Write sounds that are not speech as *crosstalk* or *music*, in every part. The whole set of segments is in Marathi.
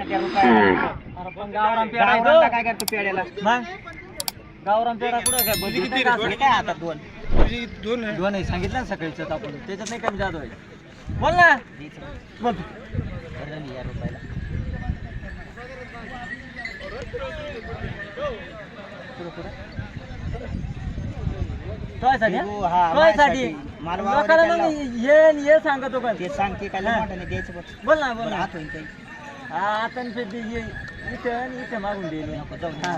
ना त्या. काय करतो पेड्याला मग? कुठं काय किती काय आता दोन? दोन आहे. दोन आहे. सांगितलं ना सकाळीच आपण. त्याच्यात नाही कमी जातो बोल ना. बोल. या रुपयाला हा? हो, हा, माझ्यासाठी. मला लोकांना सांगतो पण. ते सांगते काय. मोठ्याने द्यायचं बघ बोल ना बोल बरं ना. हात होईल काही हा आता इथं इथं मागून जाऊ हा.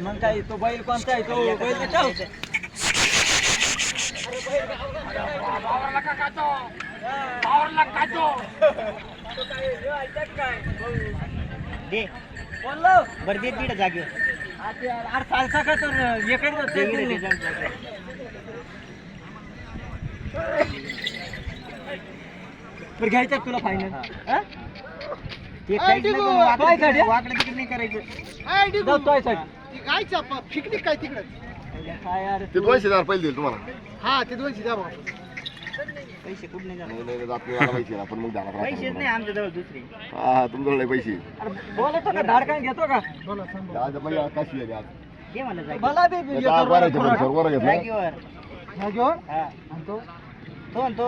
मग काय तो बैल कोणता आहे? तो बैल का ठेव. तो काय हे ऐकत काय? दे. बोललो. बरं दे तिकडे जागेवर. अरे का तर इकडे. बरं घ्यायचं तुला फायनल ते काहीच नाही वाकडं काय तिकडे- काढ्या? वाकडं तिकडे नाही करायचं. हाय, डिगू. जाऊ ती काय चापा फिकली काय तिकडे? काय यार ते दोनशे हजार पहिले देईल तुम्हाला. हा ते दोनशे द्या भाऊ पैसे कुठे नाही जाणार नाही नाही जात नाही मला पैसे. आपण मग जाणार पैसेच नाही आमच्या जवळ दुसरे. हा तुमच्याकडे लय पैसे. अरे बोलतो का? धाडकान घेतो का? बोला सांगा आज बाई कशी आहे आज? दे मला जागेवर. मला बी ते दहा बाराच्या पण सर्वर घेतलं. जागेवर. जागेवर? हा. आणि तो? तो आणि तो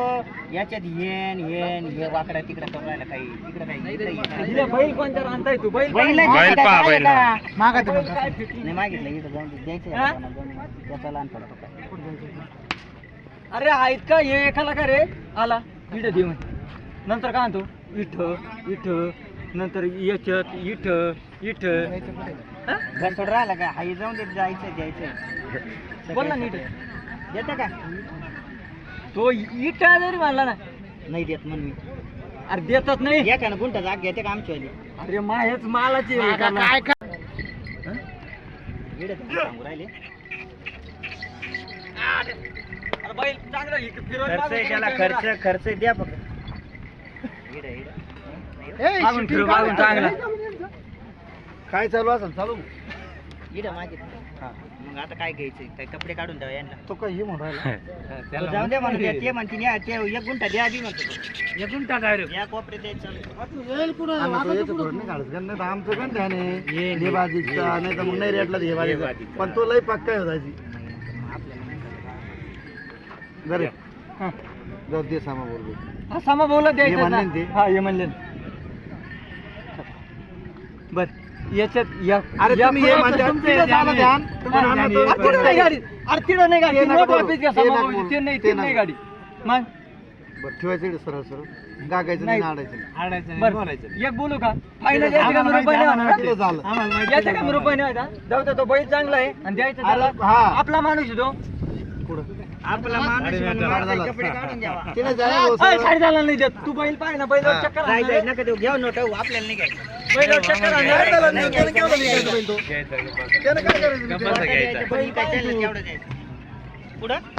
याच्यात येन येन हे वाकडा तिकडे राहिला काही तिकडे काही बैल कोणत्या आणताय तू? बैल बैल बैल पहा? मागा? नाही मागितलं इथं जाऊन. द्यायचं हा? आहे कोणाला जाऊन. त्याचा लहान पडतो काय अरे आहेत का हे एकाला का रे? आला. इथं देऊन नंतर काय म्हणतो इठ इठ नंतर याच्यात इठ इठ हा? घर सोड राहिला का? हाई जाऊन देत जायचं द्यायचं बोल ना नीट. देतं का? तो इट जरी म्हणला ना नाही देत म्हणून मी. अरे देतच नाही. या का ना गुंठा जाग घेते का आमची वाली अरे माहेच मालाची. काय सांगू राहिले. अरे बैल चांगला इकडे फिरवून खर्च खर्च खर्च द्या फक्त. इकडे इकडे. ए, मागून शिट्टी फिरव, काढ. मागून चांगला. काय चालू असेल चालू. मग. आता काय घ्यायचं? काय कपडे काढून द्यावा यांना? तो काय हे. म्हणून राहिला तो जाऊन दे म्हणून ते म्हणते या, ते एक गुंठा द्या बी म्हणतो. तो. एक गुंठा डायरेक्ट या कोपरे द्यायचं आता तो पुढं. आमचं पण त्याने हे भाजीचा नाही तर मग नाही रेटला हे पण तो लय पक्का होताची बरे. हा. जाऊ दे सामा बोलतो हा, सामा बोलत हे म्हणले ना. ते? हा हे म्हणले. बर. याच्यात या अरे या तुम्ही हे पुढं म्हणता, तुमचं तिथं हे झालं ध्यान. ध्यान, आहे. तुम्ही हा, राहणार ध्यान आहे. तो- अरे तिथं नाही गाडी. अरे नाही गाडी. ते नका घ्या ते नका. ते नाही ते ते नाही नका. गाडी. मग? बरं ठेवायचं इकडे सरळ सरळ. गागायचं नाही नाही. नाडायचं बर. एक बोलू का? फायनल याच्या रुपये नाही माहिती होणार? झालं. याच्या का रुपये नाही होणार? जाऊ दे तो बैल चांगला आहे आणि द्यायचं अरे, त्याला. हा. आपला माणूस आहे तो. आपला माणूस म्हणून. कपडे काढून द्यावा *laughs* अय, नाही देत तू बैल पाय ना बैल हा. चक्कर जाय जाय आणणार. नका देऊ घेऊ नोट आपल्याला नाही घ्यायचं बैलावर चक्कर आणणार. काय? नाही, केवढं लिहायचं बैल तो? त्याने काय करायचं गप्पा तिथे? घ्यायचा. बैल काय चाललं तेवढं द्यायचं पुढं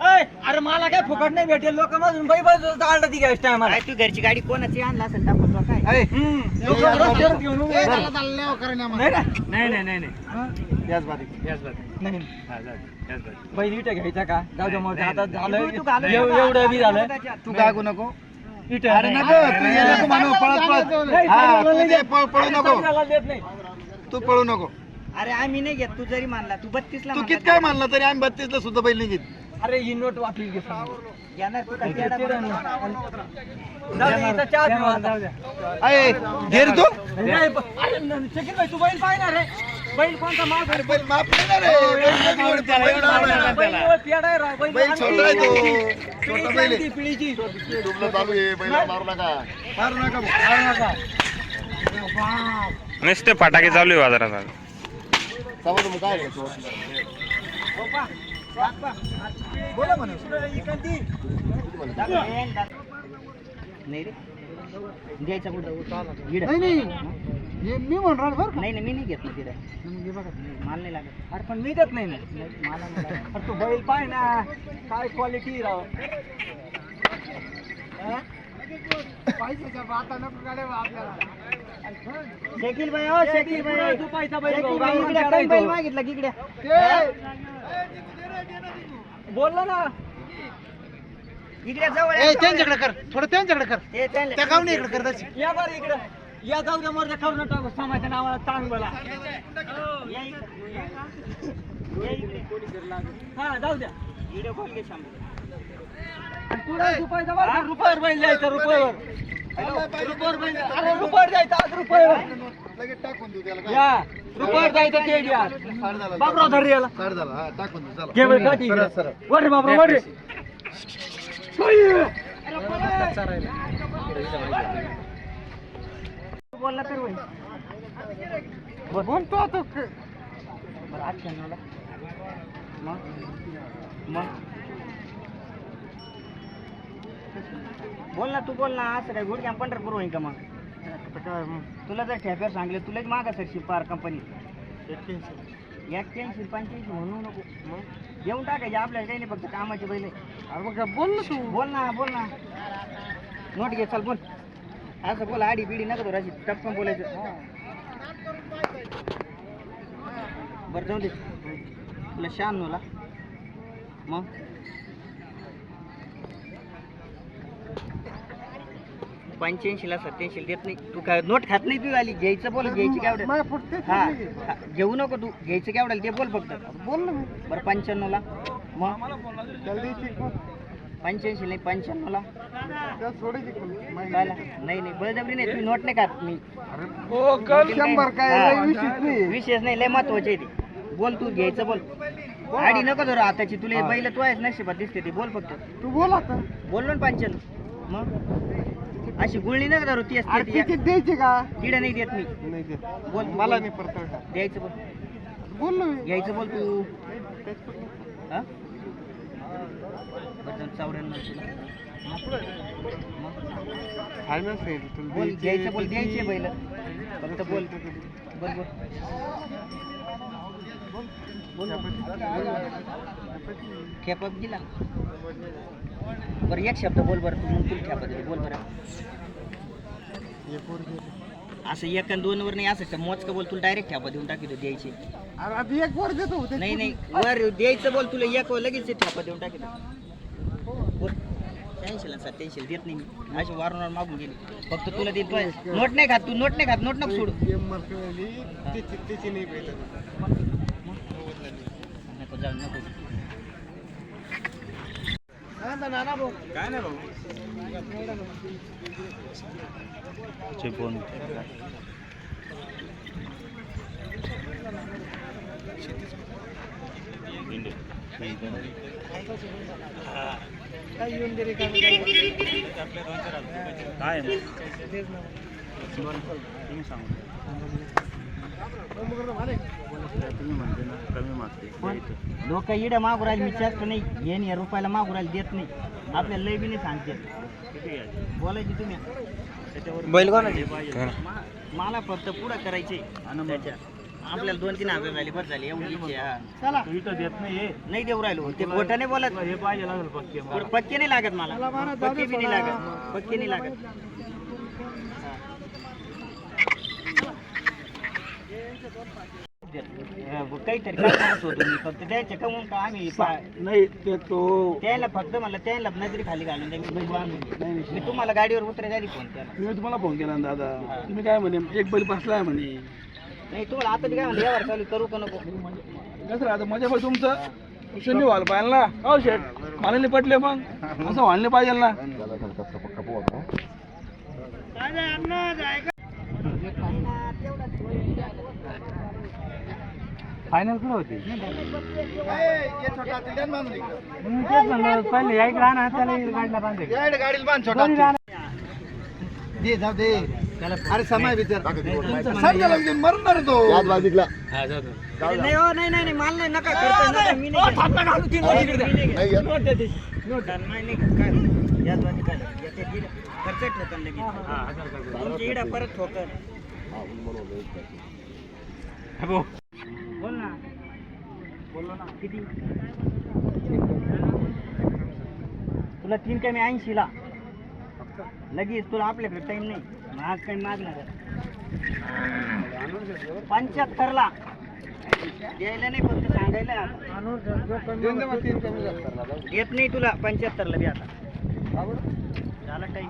अय, अरे मला काय फुकट नाही भेटेल लोक मधून बाई बाजू आलता ती घ्यायची टायमाला काय तू घरची गाडी कोणाची आणला असेल टाकून तो काय अय, लोक रस्त्यावर घेऊन उभे आहेत. हो, का? नाही नाही नाही याच बारीक. हा, जाऊ. बैल घ्यायचा का जाऊ दे मग आता झालं एव-. एवढं बी झालं तू गागू नको अरे नको तू ये नको म्हणू पळत पळत नाही, हा तू नाही. पळ- पळू नको चांगला देत नाही तू पळू नको अरे आम्ही नाही घेत तू जरी मानला तू बत्तीस ला तू कित काय म्हणलं तरी आम्ही बत्तीस ला सुद्धा बैल नाही घेत अरे ही नोट वाटली घे. घेणार तू काय पेढा ते नाही, ब- अरे न- शकील भाई, तू बैल पाहिला रे बैल कोणता अरे बैल माफ नाही ना रे बैल एवढं छोटा आहे तो. छोटा बैल आहे. पिढीची चालू आहे बैल मारू नका मारू नका भाऊ. मारू नका. नुसते फटाके चालू आहे बाजारात आज. मग काय? बोला म्हणे इकडं ती. नाही रे द्यायचा कुठं गिड नाही नाही. हे मी म्हणून राहिलो बरं का? नाही नाही मी नाही घेत ना तिला मग हे बघा. माल नाही लागत. अरे पण मी देत नाही ना. नाही, मला नाही लागत अरे तू बैल पाय ना. काय क्वालिटी राव? हा? पैशाच्या बाता नको काढावं आपल्याला. शकील भाई हो शकील भाई तू बैल भाऊ, गावाला. मागितला की इकडे. बोलला ना. इकडे जवळ ए त्यांच्याकडे कर थोडं त्यांच्याकडे कर. त्या गावने इकडे कर तशी. या बरं इकडं. या जाऊ द्या मोरच्या करून टाकू समाच्या नावाला चांग बोला. या इकडे. या इकडे. हा जाऊ द्या. व्हिडिओ कॉल घे शाम आणि पुढे? रुपयावर बैल जायचं रुपयावर. रुपयावर बैल अरे रुपयावर जायचं आज रुपयावर. लगेच टाकून देऊ त्याला. या रुपयावर जायचं ते द्या झाला धर याला. साठ झाला. हा टाकून देऊ. चला. घे बैल काठी सरळ, सरळ. वर रे वर रे. बोलला तर होईल बोलतो आता बरं अठ्ठ्याण्णवला मग मग बोल ना तू बोल ना असं काय गुडघ्या पंढरपूर होईन का मग? तुला जर ठेप्यावर सांगले तुलाच मागा सर पार कंपनी एक्क्याऐंशी पंच्याऐंशी म्हणू नको. मग? येऊन टाकायचे आपल्याला काही नाही फक्त कामाचे पहिले. बोल ना तू. बोल ना बोल ना. नोट घे चल बोल. असं बोल आडी बिडी नका राशी टपकन बोलायचं. बरं जाऊ दे. तुला शहाण्णवला मग? पंच्याऐंशीला सत्याऐंशीला देत नाही. तू काय नोट खात नाही तू आली? घ्यायचं बोल घ्यायची काय आवडेल? हा हा, घेऊ नको तू. घ्यायचं काय आवडेल ते बोल फक्त. बोल ना बरं पंच्याण्णवला. मग पंच्याऐंशी नाही पंच्याण्णवला? नाही. नाही बळजबरी नाही तुम्ही नोट नाही खात मी. हो. विशेष नाही. लय महत्त्वाचे आहे ते. बोल तू घ्यायचं बोल. आडी नको धरू आताची तुला बैल तू आहेस नशिबात दिसते ती. बोल फक्त. तू बोल आता. बोललो ना पंच्याण्णव. मग? अशी गुळणी नका धरू ती असते द्यायचे का? तिडे नाही देत मी. बोल तू, मला बोल. नाही परत द्यायचं बोल. बोल. घ्यायचं बोल तू हा बरं जाऊन चौऱ्याण्णव तुला मग? फायनान्स नाही तुला बोल द्यायचे, घ्यायचं बोल तर द्यायचे दे. बैल. फक्त बोल. बोल बोल. खेपा दिला. बरं एक शब्द बोल बरं तू मग तुला खेपा दिली बोल बरं. असं एक आणि दोन वर नाही असं मोजकं बोल तुला डायरेक्ट ठेपा देऊन टाकी द्यायची. अरे आधी एक वर देतो ते नाही नाही वर द्यायचं बोल तुला एक लगेच ठेपा देऊन टाकी शहाऐंशीला सत्याऐंशी देत नाही मी. अशी वारंवार मागून गेली. फक्त तुला देत नोट नाही खात तू नोट नाही खात नोट नको सोडू. गेम मार्कवाली त्याची त्याची नाही पहिलं नको जाऊ नको काय नाही भाऊ चिपळूण काय नाही तुम्ही सांगू तुम्ही म्हणते ना. कमी मागते लोक इड मागू राहिले मी जास्त नाही. येण या रुपयाला मागू राहिले देत नाही. आपल्याला लय बी नाही सांगते. बोलायची तुम्ही. बैल कोणाचे? मला फक्त पुढं करायचे त्याच्या आपल्याला दोन तीन हजार झाली बस झाली एवढी इच्छा आहे. चला. तू इथं देत नाही हे नाही देऊ राहिलो ते खोटं नाही बोलत. हे पाहिजे लागेल पक्के पक्के नाही लागत मला. पक्के बी नाही लागत. पक्के नाही लागत. हा, काहीतरी होतो मी फक्त द्यायचे कमवून का आम्ही पा- नाही ते तो त्याला फक्त मला त्याला नजरी खाली घालून द्या मी बैल बांधून घेईन. मी तुम्हाला गाडीवर उतरायला आधी फोन केला. मी तुम्हाला फोन केला ना दादा. तुम्ही काय म्हणे एक बैल बसलाय म्हणे. नाही तुम्हाला आता ते काय म्हणलं यावर चालू करू का नको? कसं राहतं? माझ्या पण तुमचं. शून्य व्हायला पाहिजे ना. हो शेट मला नाही पटले मग. असं व्हायला पाहिजे ना. फायनल कुठं होती? पहिले एक राहणार त्याला गाडीला बांधले गाडीला बांध छोटा. दे जाऊ दे. अरे समय विचार. मरणार तो. नाही हो नाही नाही नाही, मला नाही नका खर्च नका मी नाही घेत. मी नाही घेत. नोट आणि नाही, नाही, काय? याच वाटी काय? याच्यात दिलं. खर्च ठोकन लगेच. तुमच्या इडा परत ठोकन बोल ना. बोललो ना. किती? तुला तीन कमी ऐंशीला. लगेच तुला आपल्याकडे टाइम नाही. माग आज काही मागणार पंच्याहत्तरला. द्यायला नाही फक्त सांगायला येत नाही तुला पंच्याहत्तरला बी आता. झाला टाईम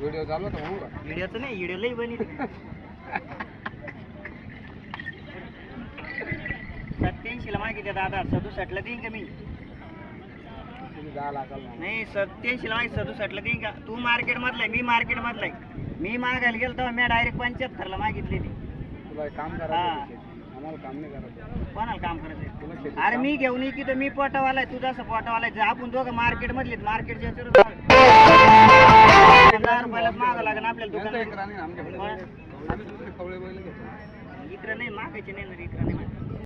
व्हिडिओ झाला होता व्हिडिओच नाही व्हिडिओ लई बनी. सत्याऐंशी ला मागितल्या दादा सदुसष्ट ला देईन का मी? तुम्ही दहा लाखाला. नाही सत्याऐंशी ला माहिती सदुसष्ट ला देईन का? तू मार्केट मधलाय मी मार्केट मधलाय मी मागायला गेलो तेव्हा मी डायरेक्ट पंच्याहत्तर ला मागितली ती तुला काम हा. करायचं आम्हाला काम नाही करायचं कोणाला काम तुला करायचं अरे मी घेऊन ये की तर मी पोटावालाय तू जसं पोटावालाय जर आपण दोघं मार्केट मधले मार्केटच्या दहा रुपयालाच मागं लागेल आपल्याला यांचा एक दुकानात. राणी आमच्याकडे. कोण? आम्ही दुसरे कवळे बैल घेतो. इकडं नाही मागायचे नाही ना इकडं नाही मागायचे.